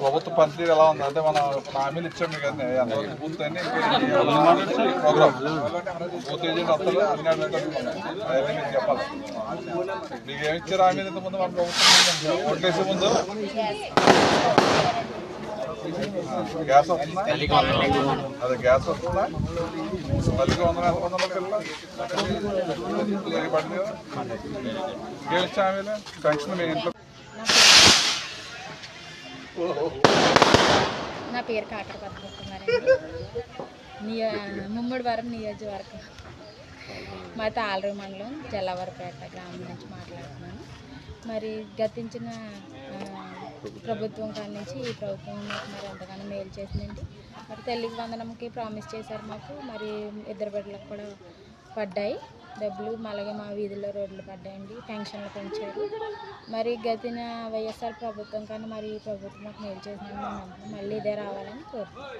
ప్రభుత్వ పనితీరు ఎలా ఉంది? అంటే మనం హామీలు ఇచ్చాం మీకు అన్ని ఎంతవరకు పూర్తయింది. ప్రోగ్రామ్ పూర్తి ఏజెంట్ వస్తారు అన్ని అవన్నీ మీకు చెప్పాలి. మీకు ఏమి ఇచ్చారు హామీలు ఇంతకుముందు మన ప్రభుత్వం? ఓట్లేసే ముందు? గ్యాస్ వస్తుందా? అదే గ్యాస్ వస్తుందా? తల్లికి వందల ఎంత వందల పిల్లలు పడింది కదా ఇచ్చా హామీలు? పెన్షన్ మీ ఇంట్లో నా పేరు కాకర పద్మకుమారండి నియో ముమ్మడివరం నియోజకవర్గం. మా తాళరు మండలం జల్లవరపేట గ్రామం నుంచి మాట్లాడుతున్నాను. మరి గతించిన ప్రభుత్వం కాడి నుంచి ఈ ప్రభుత్వం మాకు మరి ఎంతగానో మేలు చేసిందండి. మరి తల్లికి వందనంకి ప్రామిస్ చేశారు మాకు. మరి ఇద్దరు బిడ్డలకు కూడా పడ్డాయి. డబ్బులు అలాగే మా వీధిలో రోడ్లు పడ్డాయండి పెన్షన్లు పెంచారు. మరి గతిన వైఎస్ఆర్ ప్రభుత్వం కన్నా మరి ఈ ప్రభుత్వం మాకు మేలు చేసిందని మేము మళ్ళీ ఇదే రావాలని కోరుతున్నాం